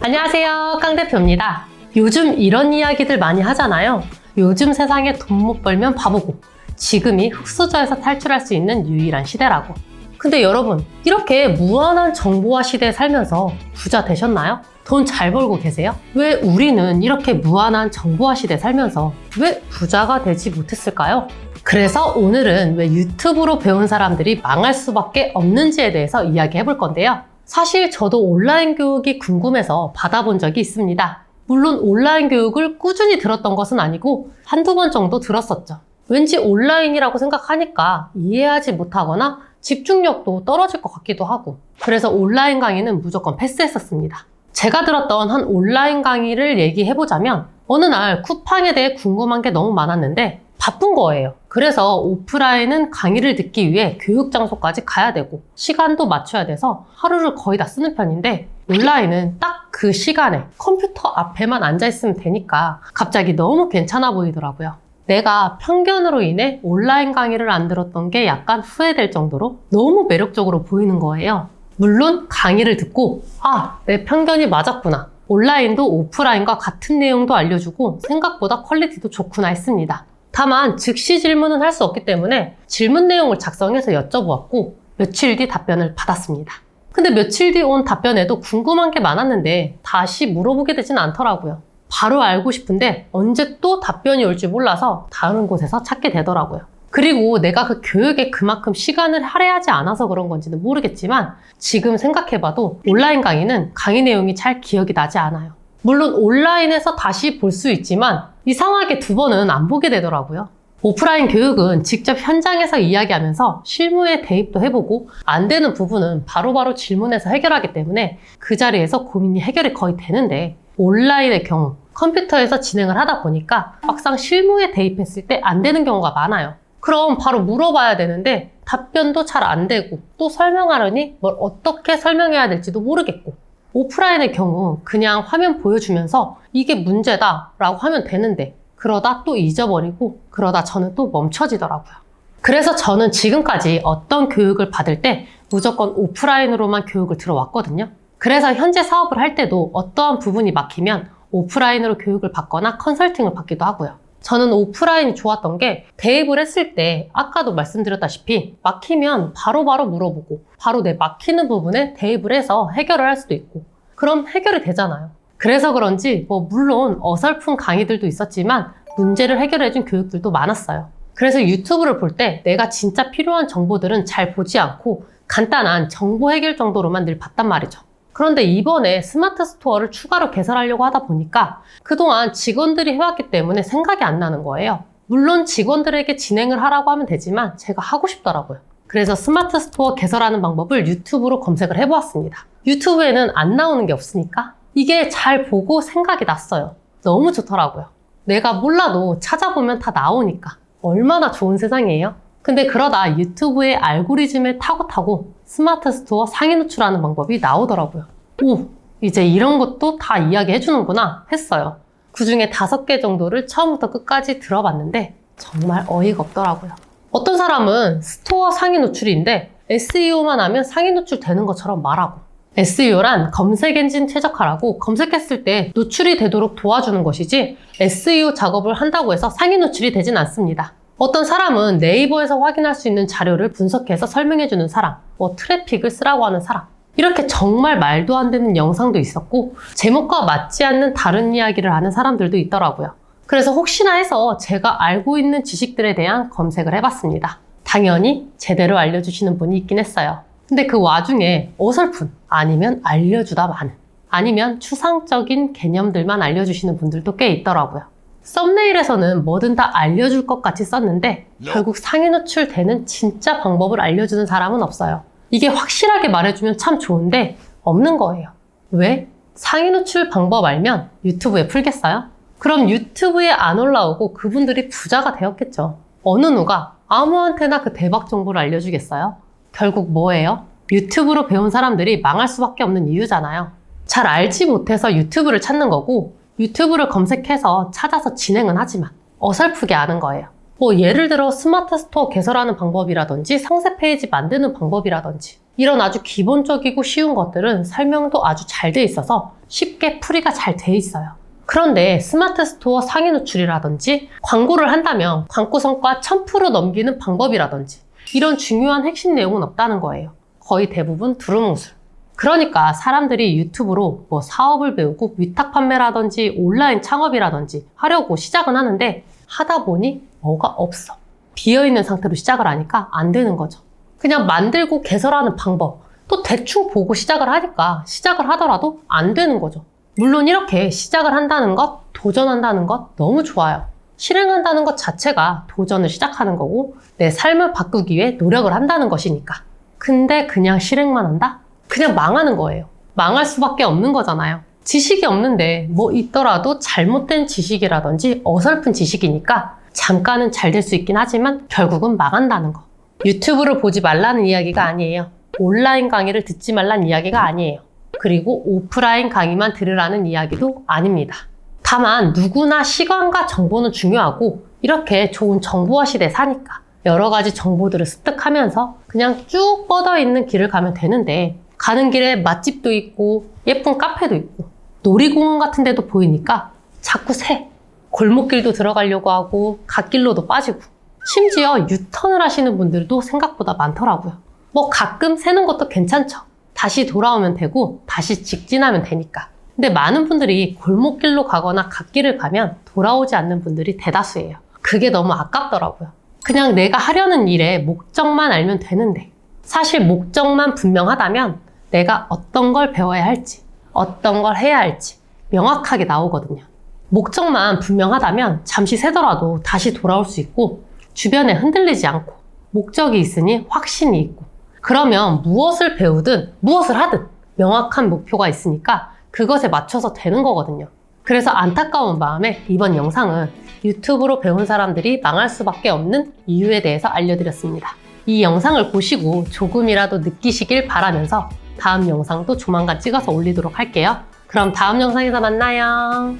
안녕하세요. 깡 대표입니다. 요즘 이런 이야기들 많이 하잖아요. 요즘 세상에 돈 못 벌면 바보고 지금이 흙수저에서 탈출할 수 있는 유일한 시대라고. 근데 여러분, 이렇게 무한한 정보화 시대에 살면서 부자 되셨나요? 돈 잘 벌고 계세요? 왜 우리는 이렇게 무한한 정보화 시대에 살면서 왜 부자가 되지 못했을까요? 그래서 오늘은 왜 유튜브로 배운 사람들이 망할 수밖에 없는지에 대해서 이야기해 볼 건데요. 사실 저도 온라인 교육이 궁금해서 받아본 적이 있습니다. 물론 온라인 교육을 꾸준히 들었던 것은 아니고 한두 번 정도 들었었죠. 왠지 온라인이라고 생각하니까 이해하지 못하거나 집중력도 떨어질 것 같기도 하고 그래서 온라인 강의는 무조건 패스했었습니다. 제가 들었던 한 온라인 강의를 얘기해보자면 어느 날 쿠팡에 대해 궁금한 게 너무 많았는데 바쁜 거예요. 그래서 오프라인은 강의를 듣기 위해 교육 장소까지 가야 되고 시간도 맞춰야 돼서 하루를 거의 다 쓰는 편인데 온라인은 딱 그 시간에 컴퓨터 앞에만 앉아 있으면 되니까 갑자기 너무 괜찮아 보이더라고요. 내가 편견으로 인해 온라인 강의를 안 들었던 게 약간 후회될 정도로 너무 매력적으로 보이는 거예요. 물론 강의를 듣고 아, 내 편견이 맞았구나. 온라인도 오프라인과 같은 내용도 알려주고 생각보다 퀄리티도 좋구나 했습니다. 다만 즉시 질문은 할 수 없기 때문에 질문 내용을 작성해서 여쭤보았고 며칠 뒤 답변을 받았습니다. 근데 며칠 뒤 온 답변에도 궁금한 게 많았는데 다시 물어보게 되진 않더라고요. 바로 알고 싶은데 언제 또 답변이 올지 몰라서 다른 곳에서 찾게 되더라고요. 그리고 내가 그 교육에 그만큼 시간을 할애하지 않아서 그런 건지는 모르겠지만 지금 생각해봐도 온라인 강의는 강의 내용이 잘 기억이 나지 않아요. 물론 온라인에서 다시 볼 수 있지만 이상하게 두 번은 안 보게 되더라고요. 오프라인 교육은 직접 현장에서 이야기하면서 실무에 대입도 해보고 안 되는 부분은 바로 바로 질문해서 해결하기 때문에 그 자리에서 고민이 해결이 거의 되는데 온라인의 경우 컴퓨터에서 진행을 하다 보니까 막상 실무에 대입했을 때 안 되는 경우가 많아요. 그럼 바로 물어봐야 되는데 답변도 잘 안 되고 또 설명하려니 뭘 어떻게 설명해야 될지도 모르겠고 오프라인의 경우 그냥 화면 보여주면서 이게 문제다 라고 하면 되는데 그러다 또 잊어버리고 그러다 저는 또 멈춰지더라고요. 그래서 저는 지금까지 어떤 교육을 받을 때 무조건 오프라인으로만 교육을 들어왔거든요. 그래서 현재 사업을 할 때도 어떠한 부분이 막히면 오프라인으로 교육을 받거나 컨설팅을 받기도 하고요. 저는 오프라인이 좋았던 게 대입을 했을 때 아까도 말씀드렸다시피 막히면 바로 바로 물어보고 바로 내 막히는 부분에 대입을 해서 해결을 할 수도 있고 그럼 해결이 되잖아요. 그래서 그런지 뭐 물론 어설픈 강의들도 있었지만 문제를 해결해준 교육들도 많았어요. 그래서 유튜브를 볼 때 내가 진짜 필요한 정보들은 잘 보지 않고 간단한 정보 해결 정도로만 늘 봤단 말이죠. 그런데 이번에 스마트 스토어를 추가로 개설하려고 하다 보니까 그동안 직원들이 해왔기 때문에 생각이 안 나는 거예요. 물론 직원들에게 진행을 하라고 하면 되지만 제가 하고 싶더라고요. 그래서 스마트 스토어 개설하는 방법을 유튜브로 검색을 해보았습니다. 유튜브에는 안 나오는 게 없으니까 이게 잘 보고 생각이 났어요. 너무 좋더라고요. 내가 몰라도 찾아보면 다 나오니까. 얼마나 좋은 세상이에요? 근데 그러다 유튜브의 알고리즘에 타고 타고 스마트 스토어 상위 노출하는 방법이 나오더라고요. 오, 이제 이런 것도 다 이야기해 주는구나 했어요. 그 중에 다섯 개 정도를 처음부터 끝까지 들어봤는데 정말 어이가 없더라고요. 어떤 사람은 스토어 상위 노출인데 SEO만 하면 상위 노출 되는 것처럼 말하고 SEO란 검색 엔진 최적화라고 검색했을 때 노출이 되도록 도와주는 것이지 SEO 작업을 한다고 해서 상위 노출이 되진 않습니다. 어떤 사람은 네이버에서 확인할 수 있는 자료를 분석해서 설명해주는 사람, 뭐 트래픽을 쓰라고 하는 사람, 이렇게 정말 말도 안 되는 영상도 있었고, 제목과 맞지 않는 다른 이야기를 하는 사람들도 있더라고요. 그래서 혹시나 해서 제가 알고 있는 지식들에 대한 검색을 해봤습니다. 당연히 제대로 알려주시는 분이 있긴 했어요. 근데 그 와중에 어설픈, 아니면 알려주다 많은, 아니면 추상적인 개념들만 알려주시는 분들도 꽤 있더라고요. 썸네일에서는 뭐든 다 알려줄 것 같이 썼는데 결국 상위 노출되는 진짜 방법을 알려주는 사람은 없어요. 이게 확실하게 말해주면 참 좋은데 없는 거예요. 왜? 상위 노출 방법 알면 유튜브에 풀겠어요? 그럼 유튜브에 안 올라오고 그분들이 부자가 되었겠죠. 어느 누가 아무한테나 그 대박 정보를 알려주겠어요? 결국 뭐예요? 유튜브로 배운 사람들이 망할 수밖에 없는 이유잖아요. 잘 알지 못해서 유튜브를 찾는 거고 유튜브를 검색해서 찾아서 진행은 하지만 어설프게 아는 거예요. 뭐 예를 들어 스마트 스토어 개설하는 방법이라든지 상세 페이지 만드는 방법이라든지 이런 아주 기본적이고 쉬운 것들은 설명도 아주 잘 돼 있어서 쉽게 풀이가 잘 돼 있어요. 그런데 스마트 스토어 상위 노출이라든지 광고를 한다면 광고 성과 1000% 넘기는 방법이라든지 이런 중요한 핵심 내용은 없다는 거예요. 거의 대부분 두루뭉술. 그러니까 사람들이 유튜브로 뭐 사업을 배우고 위탁 판매라든지 온라인 창업이라든지 하려고 시작은 하는데 하다 보니 뭐가 없어. 비어있는 상태로 시작을 하니까 안 되는 거죠. 그냥 만들고 개설하는 방법 또 대충 보고 시작을 하니까 시작을 하더라도 안 되는 거죠. 물론 이렇게 시작을 한다는 것, 도전한다는 것 너무 좋아요. 실행한다는 것 자체가 도전을 시작하는 거고 내 삶을 바꾸기 위해 노력을 한다는 것이니까. 근데 그냥 실행만 한다? 그냥 망하는 거예요. 망할 수밖에 없는 거잖아요. 지식이 없는데 뭐 있더라도 잘못된 지식이라든지 어설픈 지식이니까 잠깐은 잘 될 수 있긴 하지만 결국은 망한다는 거. 유튜브를 보지 말라는 이야기가 아니에요. 온라인 강의를 듣지 말라는 이야기가 아니에요. 그리고 오프라인 강의만 들으라는 이야기도 아닙니다. 다만 누구나 시간과 정보는 중요하고 이렇게 좋은 정보화 시대에 사니까 여러 가지 정보들을 습득하면서 그냥 쭉 뻗어 있는 길을 가면 되는데 가는 길에 맛집도 있고 예쁜 카페도 있고 놀이공원 같은 데도 보이니까 자꾸 새 골목길도 들어가려고 하고 갓길로도 빠지고 심지어 유턴을 하시는 분들도 생각보다 많더라고요. 뭐 가끔 새는 것도 괜찮죠. 다시 돌아오면 되고 다시 직진하면 되니까. 근데 많은 분들이 골목길로 가거나 갓길을 가면 돌아오지 않는 분들이 대다수예요. 그게 너무 아깝더라고요. 그냥 내가 하려는 일의 목적만 알면 되는데 사실 목적만 분명하다면 내가 어떤 걸 배워야 할지 어떤 걸 해야 할지 명확하게 나오거든요. 목적만 분명하다면 잠시 새더라도 다시 돌아올 수 있고 주변에 흔들리지 않고 목적이 있으니 확신이 있고 그러면 무엇을 배우든 무엇을 하든 명확한 목표가 있으니까 그것에 맞춰서 되는 거거든요. 그래서 안타까운 마음에 이번 영상은 유튜브로 배운 사람들이 망할 수밖에 없는 이유에 대해서 알려드렸습니다. 이 영상을 보시고 조금이라도 느끼시길 바라면서 다음 영상도 조만간 찍어서 올리도록 할게요. 그럼 다음 영상에서 만나요.